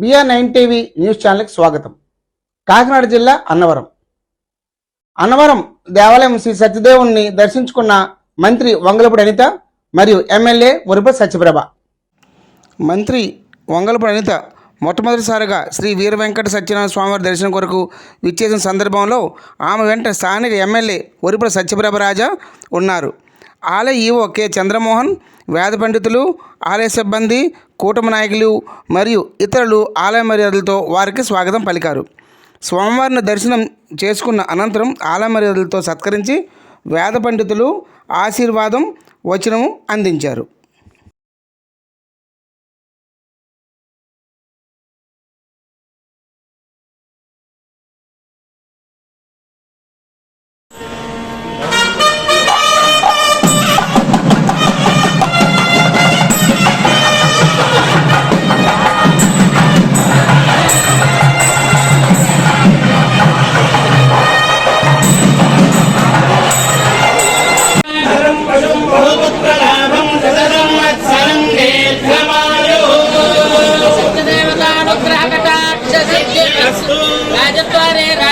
BR nine TV news ఛానల్కి స్వాగతం. కాకినాడ జిల్లా అన్నవరం. అన్నవరం దేవాలయం శ్రీ సత్యదేవుని దర్శించుకున్న మంత్రి వంగలపూడి అనిత మరియు ఎమ్మెల్యే వరుప సత్యప్రభ. మంత్రి వంగలపూడి అనిత మొట్టమొదటిసారిగా శ్రీ వీర వెంకట సత్యనారాయణ స్వామివారి దర్శనం కొరకు విచ్చేసిన సందర్భంలో ఆమె వెంట స్థానిక ఎమ్మెల్యే ఒరిపల సత్యప్రభ రాజా ఉన్నారు. ఆలయ ఈవో కె. చంద్రమోహన్ వేద పండితులు ఆలయ సిబ్బంది కూటమి నాయకులు మరియు ఇతరులు ఆలయ మర్యాదలతో వారికి స్వాగతం పలికారు. స్వామివారిని దర్శనం చేసుకున్న అనంతరం ఆలయ మర్యాదలతో సత్కరించి వేద పండితులు ఆశీర్వాదం వచనము అందించారు.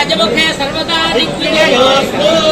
राजमुखे सर्वदा दिग्विजयोऽस्तु